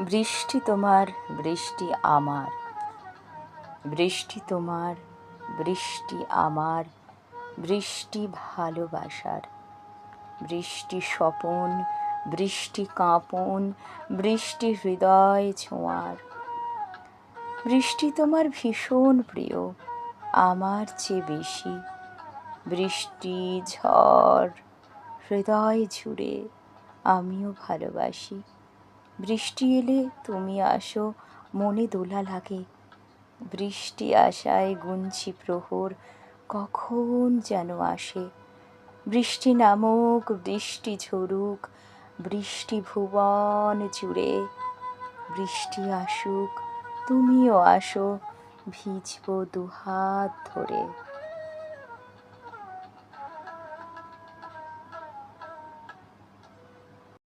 বৃষ্টি তোমার, বৃষ্টি আমার। বৃষ্টি তোমার, বৃষ্টি আমার, বৃষ্টি ভালোবাসার। বৃষ্টি স্বপন, বৃষ্টি কাঁপন, বৃষ্টি হৃদয় ছোঁয়ার। বৃষ্টি তোমার ভীষণ প্রিয়, আমার চেয়ে বেশি। বৃষ্টি, ঝড়, হৃদয় জুড়ে আমিও ভালোবাসি। বৃষ্টি এলে তুমি আসো, মনে দোলা লাগে। বৃষ্টি আশায় গুনছি প্রহর, কখন যেন আসে। বৃষ্টি নামুক, বৃষ্টি ঝরুক, বৃষ্টি ভুবন জুড়ে। বৃষ্টি আসুক, তুমিও আসো, ভিজবো দুহাত ধরে।